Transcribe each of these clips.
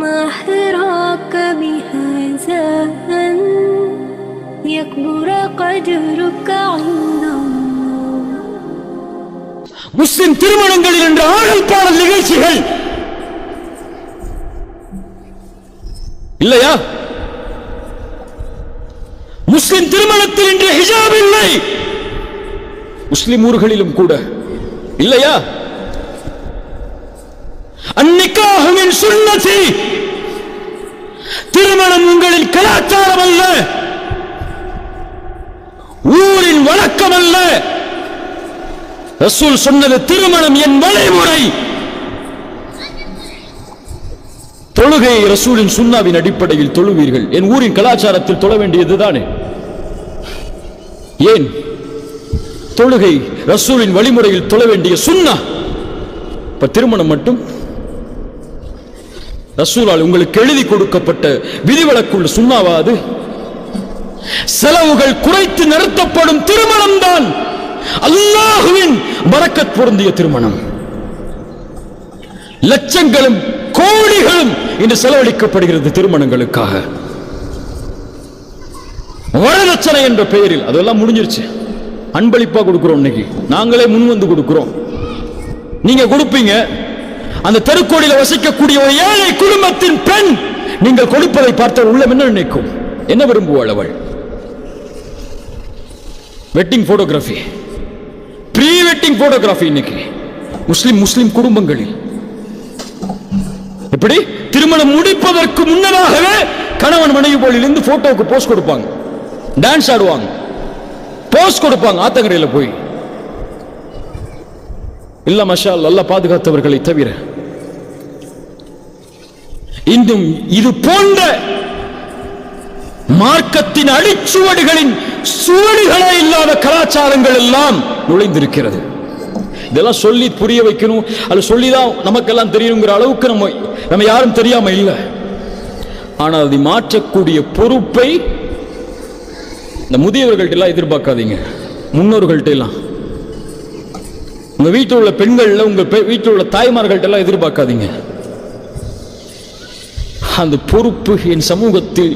ما حراك بهذا أن يكبر قدرك عند الله முஸ்லிம் திருமணங்களில் என்ற ஆடல் பாடல் நிகழ்ச்சிகள் இல்லையா முஸ்லிம் திருமணத்தில் இன்று ஹிஜாப் இல்லை முஸ்லிம் ஊர்களிலும் கூட இல்லையா அந்நிக்காகவின் சுண்ணத்தி. திருமணம் உங்களின் கலாச்சாரம் அல்ல ஊரின் வழக்கம் அல்ல ரசூல் சொன்னது திருமணம் என் வழிமுறை. தொழுகை ரசூலின் சுண்ணாவின் அடிப்படையில் தொழுவீர்கள். என் ஊரின் கலாச்சாரத்தில் தொழ வேண்டியதுதானே? ஏன்? தொழுகை ரசூலின் வழிமுறையில் தொழ வேண்டிய சுண்ணா? இப்ப திருமணம் மட்டும்? ரசூலால் உங்களுக்கு எழுதி கொடுக்கப்பட்ட விதிவிலக்குள்ள சுண்ணாவாது? செலவுகள் குறைத்து நிறுத்தப்படும் திருமணம் தான் அல்லாஹுவின் பரக்கத் பொருந்திய திருமணம். லட்சங்களும் கோடிகளும் இன்று செலவழிக்கப்படுகிறது திருமணங்களுக்காக. வரதட்சணை என்ற பெயரில் அதெல்லாம் முடிஞ்சிருச்சு. அன்பளிப்பா கொடுக்கிறோம் இன்னைக்கு. நாங்களே முன் வந்து கொடுக்கிறோம். நீங்க கொடுப்பீங்க அந்த தெருக்கோடியில் வசிக்கக்கூடிய ஒரு ஏழை குடும்பத்தின் பெண் நீங்கள் கொடுப்பதை பார்த்த உள்ளம் என்ன நினைக்கும்? என்ன விரும்புவாள் அவள்? Wedding photography pre wedding photography இன்னைக்கு. முஸ்லிம் முஸ்லிம் குடும்பங்களில். இப்படி திருமணம் முடிப்பதற்கு முன்னதாகவே கணவன் மனைவி போல இருந்து போட்டோவுக்கு போஸ்ட் கொடுப்பாங்க. டான்ஸ் ஆடுவாங்க. போஸ்ட் கொடுப்பாங்க ஆத்தங்கரையில் போய். இல்ல மஷால் நல்லா பாதுகாத்தவர்களை தவிர இன்றும் இது போன்ற மார்க்கத்தின் அடிச்சுவடுகளின் சுவடுகளே இல்லாத கலாச்சாரங்கள் எல்லாம் நுழைந்திருக்கிறது. இதெல்லாம் சொல்லி புரிய வைக்கணும். அது சொல்லிதான் நமக்கெல்லாம் தெரியணுங்கிற அளவுக்கு நம்ம நம்ம யாரும் தெரியாம இல்லை. ஆனால் அதை மாற்றக்கூடிய பொறுப்பை இந்த முதியவர்கள்ட்ட எல்லாம் எதிர்பார்க்காதீங்க. முன்னோர்கள்ட்ட எல்லாம் உங்க வீட்டில் உள்ள பெண்கள்ல உங்க வீட்டில் உள்ள தாய்மார்கள்ட்ட எல்லாம் எதிர்பார்க்காதீங்க. அந்த பொறுப்பு என் சமூகத்தில்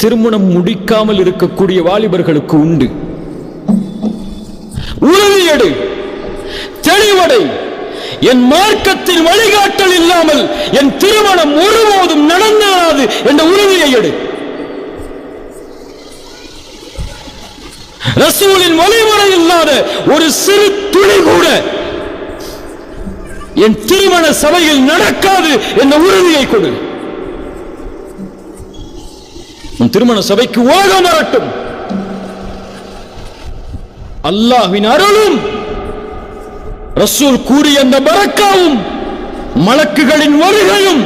திருமணம் முடிக்காமல் இருக்கக்கூடிய வாலிபர்களுக்கு உண்டு. உறுதியடு தெளிவடை. என் மார்க்கத்தின் வழிகாட்டல் இல்லாமல் என் திருமணம் ஒருபோதும் நடந்தாது என்ற உறுதியை எடு. ரசூலின் வழிமுறை இல்லாத ஒரு சிறு துளி கூட என் திருமண சபையில் நடக்காது என்ற உறுதியை கொடு. திருமண சபைக்கு ஓகம் வரட்டும் அல்லாஹ்வின் அருளும் ரசூல் கூறிய அந்த பரக்காவும் மலக்குகளின் வருகையும்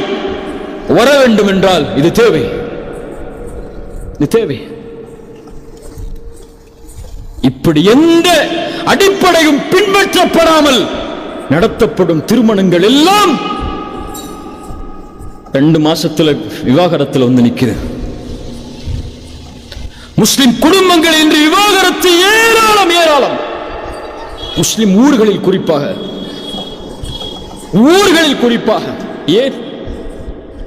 வர வேண்டும் என்றால் இது தேவை. இது தேவை. இப்படி எந்த அடிப்படையும் பின்பற்றப்படாமல் நடத்தப்படும் திருமணங்கள் எல்லாம் ரெண்டு மாசத்துல விவாகரத்துல வந்து நிக்குது முஸ்லிம் குடும்பங்கள் இன்று விவாகரத்து ஏராளம் ஏராளம். முஸ்லிம் ஊர்களில் குறிப்பாக ஊர்களில் குறிப்பாக ஏன்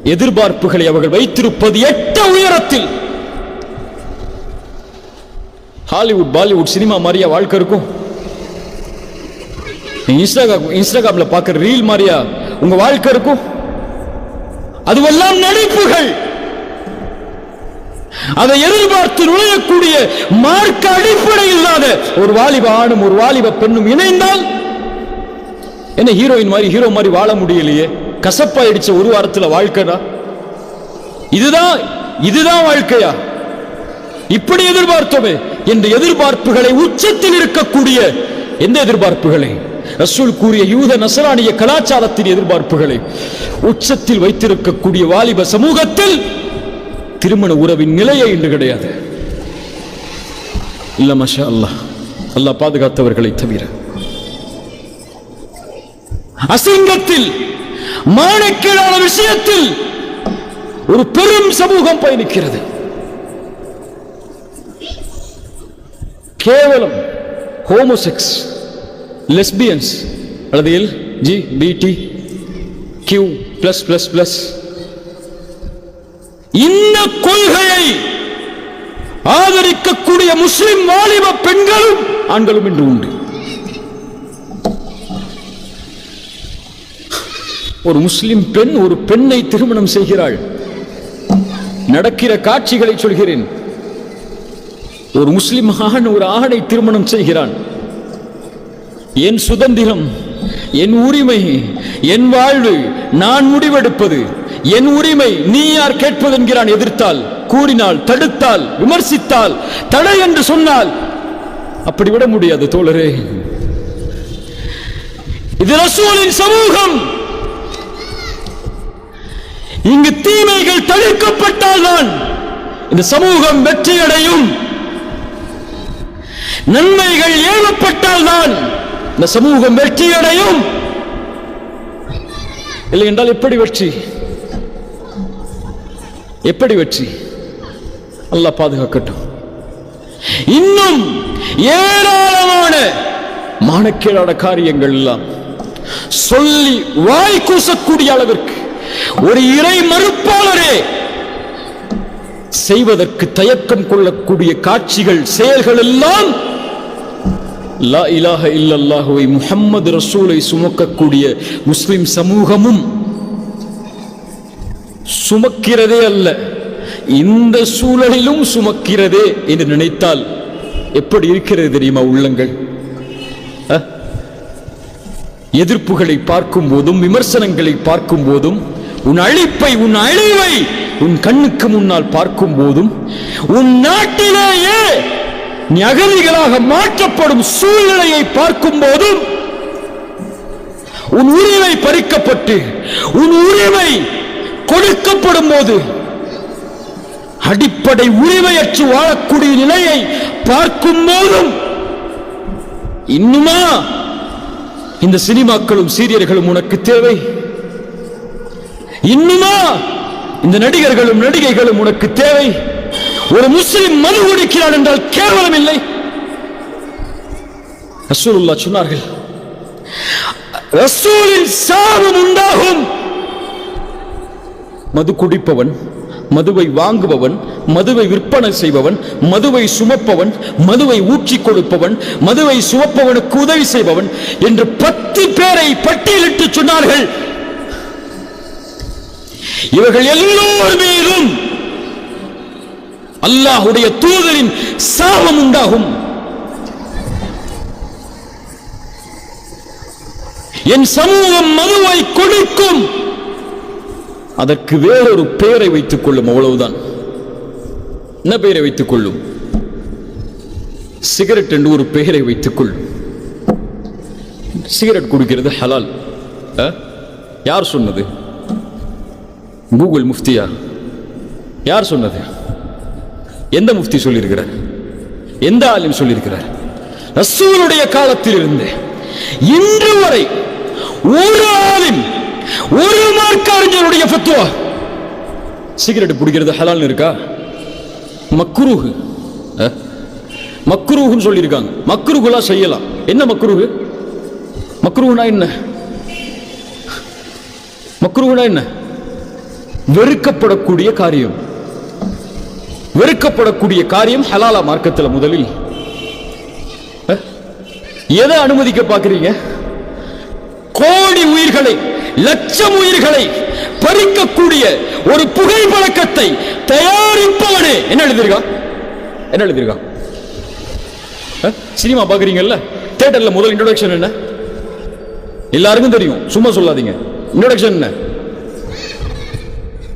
எதிர்பார்ப்புகளை அவர்கள் வைத்திருப்பது எட்ட உயரத்தில். ஹாலிவுட் பாலிவுட் சினிமா மாதிரியா வாழ்க்கை இருக்கும்? இன்ஸ்டாகிராம் இன்ஸ்டாகிராம்ல பார்க்குற ரீல் மாதிரியா உங்க வாழ்க்கை இருக்கும்? அதுவெல்லாம் நடிப்புகள். அதை எதிர்பார்த்து நுழையக்கூடிய மார்க்க அடிப்படை இல்லாத ஒரு வாலிப ஆணும் ஒரு வாலிப பெண்ணும் இணைந்தால் என்ன ஹீரோயின் மாதிரி ஹீரோ மாதிரி வாழ முடியலையே? கசப்பாயிடுச்ச ஒரு வாரத்தில் வாழ்க்கைடா. இதுதான் இதுதான் வாழ்க்கையா? இப்படி எதிர்பார்த்தோமே. என்ற எதிர்பார்ப்புகளை உச்சத்தில் இருக்கக்கூடிய எந்த எதிர்பார்ப்புகளை? ரசூல் கூறிய யூத நசரானிய கலாச்சாரத்தின் எதிர்பார்ப்புகளை உச்சத்தில் வைத்திருக்கக்கூடிய வாலிப சமூகத்தில் திருமண உறவின் நிலையே இன்று கிடையாது. இல்ல மஷா அல்லாஹ் அல்லாஹ் பாதுகாத்தவர்களை தவிர. அசிங்கத்தில் மானக்கீழான விஷயத்தில் ஒரு பெரும் சமூகம் பயணிக்கிறது. கேவலம் ஹோமோசெக்ஸ் லெஸ்பியன்ஸ். அல்லது L G B T Q plus plus plus. இந்த கொள்கையை ஆதரிக்கக்கூடிய முஸ்லிம் வாலிப பெண்களும் ஆண்களும் இன்று உண்டு. ஒரு முஸ்லிம் பெண் ஒரு பெண்ணை திருமணம் செய்கிறாள். நடக்கிற காட்சிகளை சொல்கிறேன். ஒரு முஸ்லிம் ஆண் ஒரு ஆணை திருமணம் செய்கிறான். என் சுதந்திரம் என் உரிமை என் வாழ்வு நான் முடிவெடுப்பது என் உரிமை நீ யார் கேட்பது என்கிறான் எதிர்த்தால் கூறினால் தடுத்தால் விமர்சித்தால் தடை என்று சொன்னால் அப்படி விட முடியாது தோழரே. இது ரசூலின் சமூகம். இங்கு தீமைகள் தடுக்கப்பட்டால்தான் இந்த சமூகம் வெற்றியடையும். நன்மைகள் ஏவப்பட்டால்தான் இந்த சமூகம் வெற்றியடையும். இல்லை என்றால் எப்படி வெற்றி? எப்படி வெற்றி? அல்லாஹ் பாதுகாக்கட்டும். இன்னும் ஏராளமான மானக்கேடான காரியங்கள் எல்லாம் சொல்லி வாய் கூசக்கூடிய அளவிற்கு ஒரு இறை மறுப்பாளரே செய்வதற்கு தயக்கம் கொள்ளக்கூடிய காட்சிகள் செயல்கள் எல்லாம் லா இலாஹ இல்லல்லாஹுவை முஹம்மது ரசூலை சுமக்கக்கூடிய முஸ்லிம் சமூகமும் சுமக்கிறதே அல்ல. இந்த சூழலிலும் சுமக்கிறதே என்று நினைத்தால் எப்படி இருக்கிறது தெரியுமா உள்ளங்கள்? எதிர்ப்புகளை பார்க்கும் போதும் விமர்சனங்களை பார்க்கும் போதும் உன் அழிப்பை உன் அழிவை உன் கண்ணுக்கு முன்னால் பார்க்கும் போதும் உன் நாட்டிலேயே நீ அகதிகளாக மாற்றப்படும் சூழ்நிலையை பார்க்கும் போதும் உன் உரிமை பறிக்கப்பட்டு உன் உரிமை கொடுக்கப்படும் போது அடிப்படை உரிமையற்று வாழக்கூடிய நிலையை பார்க்கும் போதும் இன்னுமா இந்த சினிமாக்களும் சீரியர்களும் உனக்கு தேவை? இன்னுமா இந்த நடிகர்களும் நடிகைகளும் உனக்கு தேவை? ஒரு முஸ்லிம் மது குடிக்கிறான் என்றால் கேவலம் இல்லை. ரசூலுல்லா சொன்னார்கள் ரசூலின் சாபம் உண்டாகும். மது குடிப்பவன் மதுவை வாங்குபவன் மதுவை விற்பனை செய்பவன் மதுவை சுமப்பவன் மதுவை ஊற்றி கொடுப்பவன் மதுவை சுமப்பவனுக்கு உதவி செய்பவன் என்று பத்து பேரை பட்டியலிட்டு சொன்னார்கள். இவர்கள் எல்லோர் மீதும் அல்லாஹுடைய தூதரின் சாபம் உண்டாகும். என் சமூகம் மதுவை கொடுக்கும். அதற்கு வேறொரு பெயரை வைத்துக் கொள்ளும் அவ்வளவுதான். என்ன பெயரை வைத்துக் கொள்ளும்? சிகரெட் என்று ஒரு பெயரை வைத்துக் கொள்ளும். சிகரெட் குடிக்கிறது ஹலால். யார் சொன்னது? கூகுள் முஃப்தியா? யார் சொன்னது? எந்த முஃப்தி சொல்லியிருக்கிறார்? எந்த ஆலிம் சொல்லியிருக்கிறார்? ரசூலுடைய காலத்தில் இருந்து இன்று வரை ஒரு ஆலிம் ஒரு மார்க்க அறிஞருடைய பத்துவா சிகரெட் பிடிக்கிறது ஹலால்னு இருக்கா? மக்ரூஹு. மக்ரூஹுன்னு சொல்லியிருக்காங்க. மக்ரூஹுலாம் செய்யலாம். என்ன மக்ரூஹு? மக்ரூஹுனா என்ன? மக்ரூஹுனா என்ன? வெறுக்கப்படக்கூடிய காரியம். வெறுக்கப்படக்கூடிய காரியம் ஹலாலா மார்க்கத்தில் முதலில். எதை அனுமதிக்க பார்க்குறீங்க? கோடி உயிர்களை லட்சம் உயிர்களை பறிக்கக்கூடிய ஒரு புகை பழக்கத்தை தயாரிப்பவனே என்ன எழுதியிருக்கான் என்ன எழுதியிருக்கான் சினிமா பாக்குறீங்கல்ல? தேட்டர்ல முதல் இன்ட்ரோடக்ஷன் என்ன? எல்லாருக்கும் தெரியும். சும்மா சொல்லாதீங்க. இன்ட்ரோடக்ஷன் என்ன?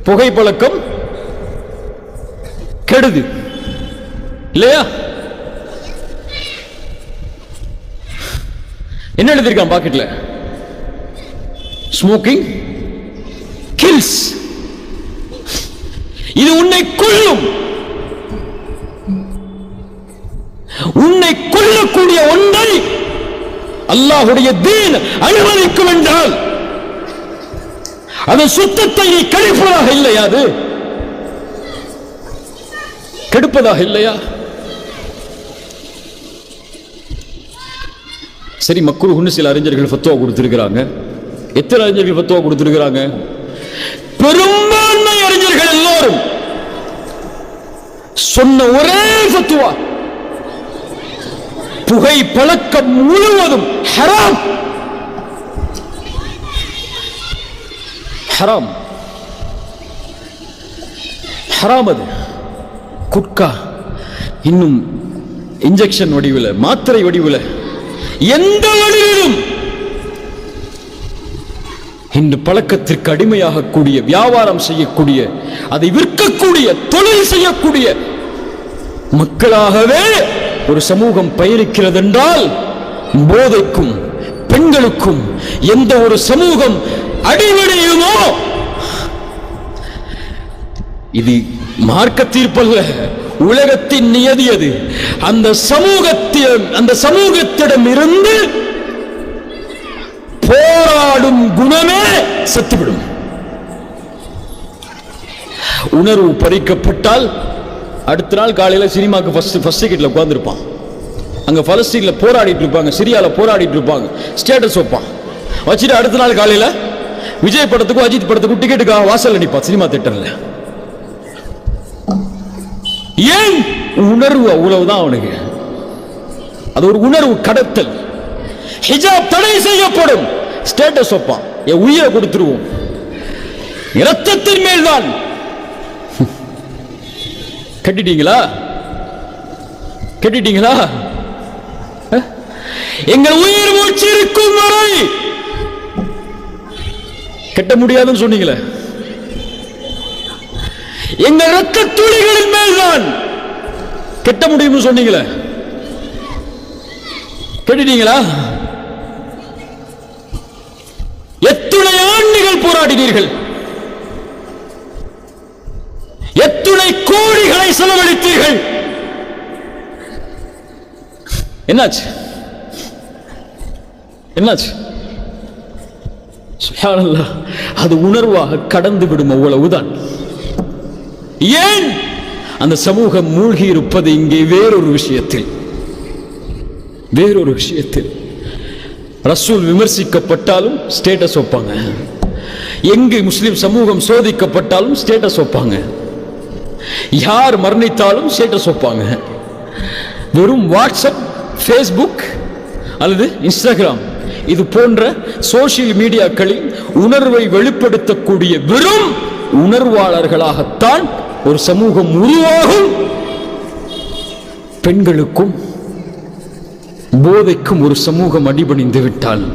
புகைப்பழக்கம் கெடுது. இல்லையா? என்ன எழுதியிருக்கான் பாக்கெட்ல ஸ்மோக்கிங் கில்ஸ் இது உன்னை கொல்லும். உன்னை கொல்லக்கூடிய ஒன்றை அல்லாஹுடைய தீன் அனுமதிக்கும் என்றால் அது சுத்தத்தை நீ கழிப்பதாக இல்லையா அது? கெடுப்பதாக இல்லையா? சரி மக்குருகுன்னு சில அறிஞர்கள் ஃபத்துவா கொடுத்திருக்கிறாங்க. எத்தனை அறிஞர்கள் பத்துவா கொடுத்திருக்கிறாங்க? பெரும்பான்மை அறிஞர்கள் எல்லோரும் சொன்ன ஒரே பத்துவா புகை பழக்கம் முழுவதும் ஹராம். ஹராம். ஹராம் அது. குட்கா. இன்னும் இன்ஜெக்ஷன் வடிவில் மாத்திரை வடிவில் எந்த வடிவிலும் இன்று பழக்கத்திற்கு அடிமையாகக்கூடிய வியாபாரம் செய்யக்கூடிய அதை விற்கக்கூடிய தொழில் செய்யக்கூடிய மக்களாகவே ஒரு சமூகம் பயணிக்கிறது என்றால் போதைக்கும் பெண்களுக்கும் எந்த ஒரு சமூகம் அடிவடையுமோ இது மார்க்க தீர்ப்பல்ல உலகத்தின் நியதி அது அந்த சமூகத்திடம் அந்த சமூகத்திடம் இருந்து போராடும் குணமே செத்துவிடும். உணர்வு பறிக்கப்பட்டால் அடுத்த நாள் காலையில் சினிமாக்கு ஃபஸ்ட் ஃபர்ஸ்ட் டிக்கெட்டில் உட்காந்துருப்பான் அங்கே பலஸ்தீன்ல போராடிட்டு இருப்பாங்க சிரியாவில் போராடிட்டு இருப்பாங்க. ஸ்டேட்டஸ் வைப்பான். வச்சுட்டு அடுத்த நாள் காலையில் விஜய் படத்துக்கும் அஜித் படத்துக்கும் டிக்கெட்டுக்காக வாசல் நிற்பான் சினிமா தேட்டரில் ஏன்? உணர்வு அவ்வளவுதான் அவனுக்கு. அது ஒரு உணர்வு கடத்தல். ஹிஜாப் தடை செய்யப்படும். ஸ்டேட்டஸ் வைப்பான். என் உயிரை கொடுத்துருவோம். இரத்தத்தின் மேல்தான். கட்டிட்டீங்களா? கட்டிட்டீங்களா? எங்கள் உயிர் மூச்சு இருக்கும் வரை கட்ட முடியாதுன்னு சொன்னீங்களே. எங்கள் ரத்த துளிகளின் மேல்தான் கெட்ட முடியும்னு சொன்னீங்களே. கேட்டுட்டீங்களா? ஆண்டுகள் எத்துணை கோடிகளை செலவழித்தீர்கள். என்னாச்சு? என்னாச்சு? அது உணர்வாக கடந்து விடும் அவ்வளவுதான். ஏன் அந்த சமூகம் மூழ்கி இருப்பது இங்கே வேறொரு விஷயத்தில்? வேறொரு விஷயத்தில். ரசூல் விமர்சிக்கப்பட்டாலும் ஸ்டேட்டஸ் வைப்பாங்க. எங்கு முஸ்லிம் சமூகம் சோதிக்கப்பட்டாலும் ஸ்டேட்டஸ் வைப்பாங்க. யார் மரணித்தாலும் ஸ்டேட்டஸ் வைப்பாங்க. வெறும் வாட்ஸ்அப் ஃபேஸ்புக் அல்லது இன்ஸ்டாகிராம் இது போன்ற சோஷியல் மீடியாக்களில் உணர்வை வெளிப்படுத்தக்கூடிய வெறும் உணர்வாளர்களாகத்தான் ஒரு சமூகம் உருவாகும். பெண்களுக்கும் போதைக்கும் ஒரு சமூகம் அடிபணிந்து விட்டால்